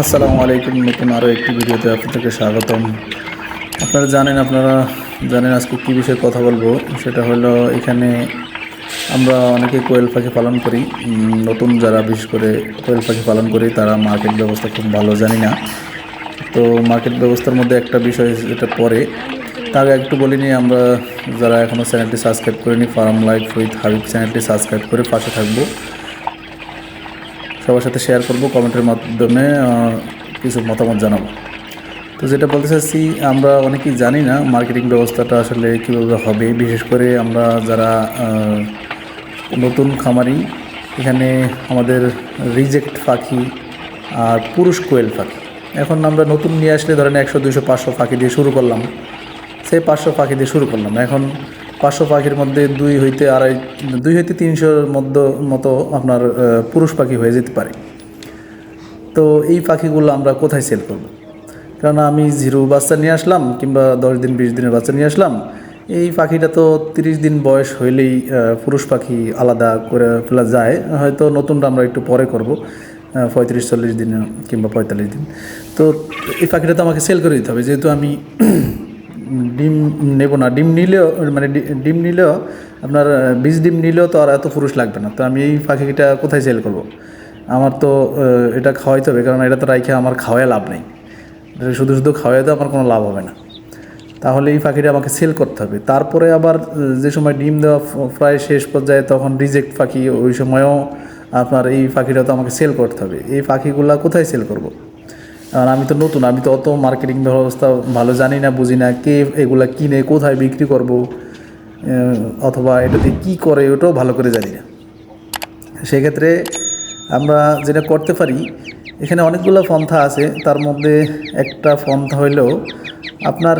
আসসালামু আলাইকুম, নতুন আরও একটি ভিডিওতে আপনাদেরকে স্বাগতম। আপনারা জানেন আপনারা জানেন আজকে কী বিষয়ে কথা বলব। সেটা হলো, এখানে আমরা অনেকে কোয়েল পাখি পালন করি। নতুন যারা বিশেষ করে কোয়েল পাখি পালন করি, তারা মার্কেট ব্যবস্থা খুব ভালো, জানি না। তো মার্কেট ব্যবস্থার মধ্যে একটা বিষয় যেটা পরে তার একটু বলিনি আমরা যারা এখনও চ্যানেলটি সাবস্ক্রাইব করিনি, ফার্ম লাইফ উইথ হাবিব চ্যানেলটি সাবস্ক্রাইব করে পাশে থাকব। সবার সাথে শেয়ার করব কমেন্টের মাধ্যমে কিছু মতামত জানাব। তো যেটা বলতে চাচ্ছি, আমরা অনেকেই জানি না মার্কেটিং ব্যবস্থাটা আসলে কীভাবে হবে। বিশেষ করে আমরা যারা নতুন খামারি, এখানে আমাদের রিজেক্ট পাখি আর পুরুষ কোয়েল পাখি এখন আমরা নতুন নিয়ে আসলে ধরেন একশো দুশো পাঁচশো পাখি দিয়ে শুরু করলাম। সেই পাঁচশো পাখি দিয়ে শুরু করলাম। এখন পাঁচশো পাখির মধ্যে দুই হইতে আড়াই, দুই হইতে তিনশোর মধ্য, মতো আপনার পুরুষ পাখি হয়ে যেতে পারে। তো এই পাখিগুলো আমরা কোথায় সেল করব? কারণ আমি জিরো বাচ্চা নিয়ে আসলাম কিংবা দশ দিন, বিশ দিনের বাচ্চা নিয়ে আসলাম। এই পাখিটা তো তিরিশ দিন বয়স হইলেই পুরুষ পাখি আলাদা করে ফেলা যায়। হয়তো নতুনটা আমরা একটু পরে করব পঁয়ত্রিশ, চল্লিশ দিন কিংবা পঁয়তাল্লিশ দিন। তো এই পাখিটা তো আমাকে সেল করে দিতে হবে। যেহেতু আমি ডিম নেব না। ডিম নিলেও মানে ডিম নিলেও আপনার বীজ ডিম নিলেও তো আর এত পুরুষ লাগবে না। তো আমি এই পাখিটা কোথায় সেল করব? আমার তো এটা খাওয়াইতে হবে, কারণ এটা তো রাইখে আমার খাওয়ায় লাভ নেই। শুধু শুধু খাওয়াইতে আমার কোনো লাভ হবে না। তাহলে এই পাখিটা আমাকে সেল করতে হবে। তারপরে আবার যে সময় ডিম দেওয়া প্রায় শেষ পর্যায়ে তখন রিজেক্ট পাখি, ওই সময়ও আপনার এই পাখিটা তো আমাকে সেল করতে হবে। এই পাখিগুলা কোথায় সেল করব? আর আমি তো নতুন, আমি তো অত মার্কেটিং ব্যবস্থা ভালো জানি না, বুঝি না কে এগুলা কিনে কোথায় বিক্রি করব অথবা এটাতে কি করে, ওটাও ভালো করে জানি না। সেক্ষেত্রে আমরা যেটা করতে পারি, এখানে অনেকগুলো পন্থা আছে, তার মধ্যে একটা পন্থা হইলেও আপনার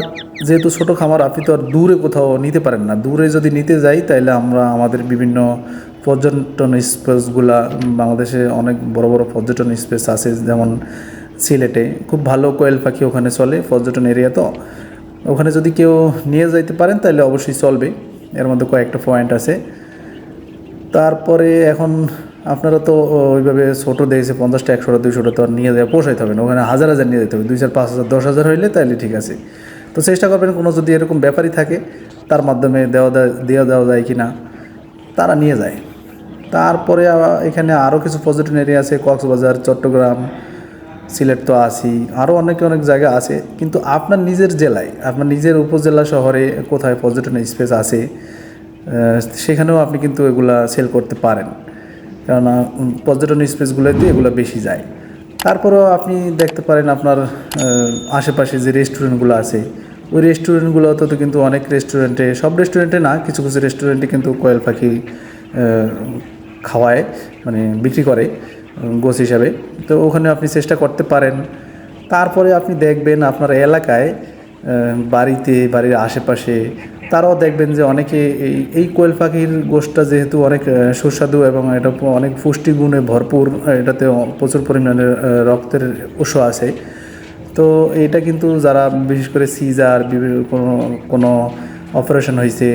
যেহেতু ছোটো খামার, আপনি তো আর দূরে কোথাও নিতে পারেন না। দূরে যদি নিতে যাই তাহলে আমরা আমাদের বিভিন্ন পর্যটন স্পেসগুলা বাংলাদেশে অনেক বড় বড় পর্যটন স্পেস আছে, যেমন সিলেটে। খুব ভালো কোয়েল পাখি ওখানে চলে, পর্যটন এরিয়া তো। ওখানে যদি কেউ নিয়ে যাইতে পারেন তাহলে অবশ্যই চলবে। এর মধ্যে কয়েকটা পয়েন্ট আছে। তারপরে এখন আপনারা তো ওইভাবে ছোটো দিয়েছে, পঞ্চাশটা, একশোটা, দুইশোটা তো আর নিয়ে যাওয়া পোষাইতে হবে না। ওখানে হাজার হাজার নিয়ে যেতে হবে। দুই চার, পাঁচ হাজার, দশ হাজার হইলে তাহলে ঠিক আছে। তো চেষ্টা করবেন কোনো যদি এরকম ব্যাপারই থাকে, তার মাধ্যমে দেওয়া দেওয়া দেওয়া যায় কি না তারা নিয়ে যায়। তারপরে এখানে আরও কিছু পর্যটন এরিয়া আছে, কক্সবাজার, চট্টগ্রাম সিলেট তো আছি আরও অনেক অনেক জায়গা আছে, কিন্তু আপনার নিজের জেলায়, আপনার নিজের উপজেলা শহরে কোথায় পর্যটন স্পেস আছে সেখানেও আপনি কিন্তু এগুলা সেল করতে পারেন। কেননা পর্যটন স্পেসগুলোতে এগুলো বেশি যায়। তারপরেও আপনি দেখতে পারেন আপনার আশেপাশে যে রেস্টুরেন্টগুলো আছে, ওই রেস্টুরেন্টগুলোতে তো কিন্তু অনেক রেস্টুরেন্টে সব রেস্টুরেন্টে না, কিছু কিছু রেস্টুরেন্টে কিন্তু কোয়েল পাখি খাওয়ায় মানে বিক্রি করে। গোছ হিসাবে। তো ওখানে আপনি চেষ্টা করতে পারেন। তারপরে আপনি দেখবেন আপনার এলাকায় বাড়িতে, বাড়ির আশেপাশে, তারাও দেখবেন যে অনেকে এই এই কোয়েল পাখির গোষ্ঠটা যেহেতু অনেক সুস্বাদু এবং এটা অনেক পুষ্টিগুণে ভরপুর এটাতে প্রচুর পরিমাণে রক্তের উৎস আছে। তো এটা কিন্তু যারা, বিশেষ করে সিজার, বিভিন্ন কোনো কোনো অপারেশন হয়েছে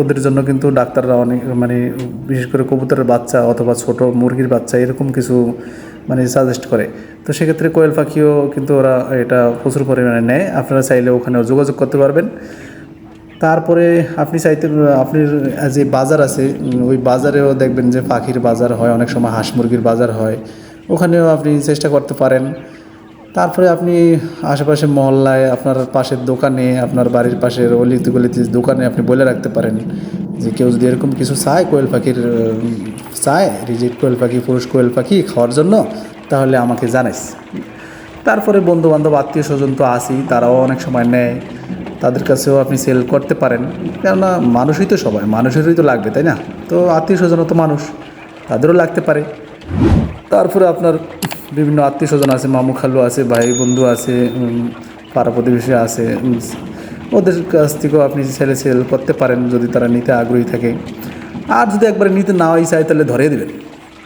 ওদের জন্য কিন্তু ডাক্তাররা অনেক মানে বিশেষ করে কবুতরের বাচ্চা অথবা ছোট মুরগির বাচ্চা এরকম কিছু মানে সাজেস্ট করে। তো সেক্ষেত্রে কোয়েল পাখিও কিন্তু ওরা এটা প্রচুর পরিমাণে নেয়। আপনারা চাইলে ওখানেও যোগাযোগ করতে পারবেন। তারপরে আপনি চাইতে, আপনি যে বাজার আছে ওই বাজারেও দেখবেন যে পাখির বাজার হয়, অনেক সময় হাঁস মুরগির বাজার হয়। ওখানেও আপনি চেষ্টা করতে পারেন। তারপরে আপনি আশেপাশে মহল্লায়, আপনার পাশের দোকানে, আপনার বাড়ির পাশের অলিতে গলিতে দোকানে আপনি বলে রাখতে পারেন যে কেউ যদি এরকম কিছু চায় কোয়েল পাখির চায় রিজেক্ট কোয়েল পাখি, পুরুষ কোয়েল পাখি খাওয়ার জন্য, তাহলে আমাকে জানাইস। তারপরে বন্ধু বান্ধব আত্মীয় স্বজন তো আসি তারাও অনেক সময় নেয়, তাদের কাছেও আপনি সেল করতে পারেন। কেননা মানুষই তো সবাই, মানুষেরই তো লাগবে, তাই না? তো আত্মীয় স্বজনও তো মানুষ, তাদেরও লাগতে পারে। তারপরে আপনার বিভিন্ন আত্মীয় স্বজন আছে, মামু খালু আছে, ভাই বন্ধু আছে পাড়া প্রতিবেশী আছে ওদের কাছ থেকেও আপনি ছেলে সেল করতে পারেন যদি তারা নিতে আগ্রহী থাকে। আর যদি একবারে নিতে নাওয়াই চায় তাহলে ধরিয়ে দেবেন।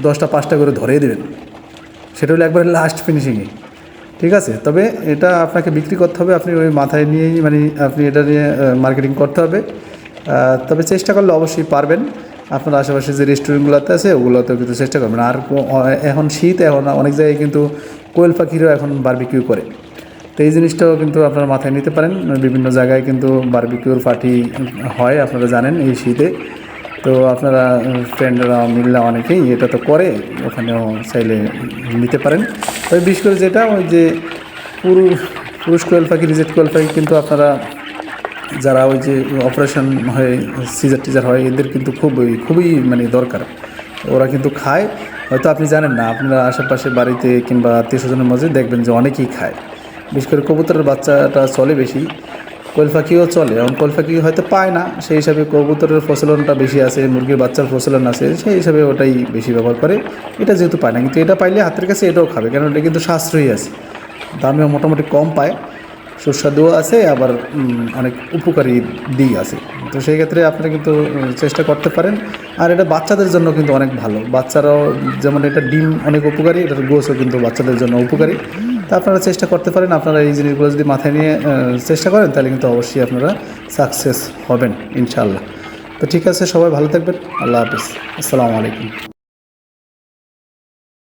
দশটা, পাঁচটা করে ধরিয়ে দেবেন। সেটা হলো একবারে লাস্ট ফিনিশিংয়ে ঠিক আছে? তবে এটা আপনাকে বিক্রি করতে হবে, আপনি ওই মাথায় নিয়েই মানে আপনি এটা নিয়ে মার্কেটিং করতে হবে। তবে চেষ্টা করলে অবশ্যই পারবেন। আপনার আশেপাশে যে রেস্টুরেন্টগুলোতে আছে, ওগুলোতেও কিন্তু চেষ্টা করবেন। আর এখন শীত, এখন অনেক জায়গায় কিন্তু কোয়েল পাখিরও এখন বারবিকিউ করে। তো এই জিনিসটাও কিন্তু আপনারা মাথায় নিতে পারেন। বিভিন্ন জায়গায় কিন্তু বারবিকিউর পার্টি হয়, আপনারা জানেন এই শীতে। তো আপনারা ফ্রেন্ডরা মিললা অনেকেই এটা তো করে, ওখানেও চাইলে নিতে পারেন। তবে বিশেষ করে যেটা, ওই যে পুরুষ পুরুষ কোয়েল পাখি, রিজেক্ট কোয়েল পাখি কিন্তু আপনারা যারা ওই যে অপারেশন হয়ে সিজার টিজার হয়, এদের কিন্তু খুবই খুবই মানে দরকার। ওরা কিন্তু খায়। হয়তো আপনি জানেন না, আপনারা আশেপাশে বাড়িতে কিংবা আত্মীয় স্বজনের মাঝে দেখবেন যে অনেকেই খায়। বিশেষ করে কবুতরের বাচ্চাটা চলে বেশি। কোয়েল পাখিও চলে, এবং পাখি হয়তো পায় না, সেই হিসাবে কবুতরের ফসলনটা বেশি আছে, মুরগির বাচ্চার ফসলন আছে, সেই হিসাবে ওটাই বেশি ব্যবহার করে। এটা যেহেতু পায় না, কিন্তু এটা পাইলে হাতের কাছে এটাও খাবে কারণ এটা কিন্তু সাশ্রয়ী আছে। দামেও মোটামুটি কম পায়। সুস্বাদুও আছে, আবার অনেক উপকারী দিক আছে। তো সেই ক্ষেত্রে আপনারা কিন্তু চেষ্টা করতে পারেন। আর এটা বাচ্চাদের জন্য কিন্তু অনেক ভালো। বাচ্চারাও যেমন এটা ডিম অনেক উপকারী, এটার গোসও কিন্তু বাচ্চাদের জন্য উপকারী। তা আপনারা চেষ্টা করতে পারেন। আপনারা এই জিনিসগুলো যদি মাথায় নিয়ে চেষ্টা করেন, তাহলে কিন্তু অবশ্যই আপনারা সাকসেস হবেন, ইনশাআল্লাহ। তো ঠিক আছে, সবাই ভালো থাকবেন। আল্লাহ হাফিজ। আসসালামু আলাইকুম।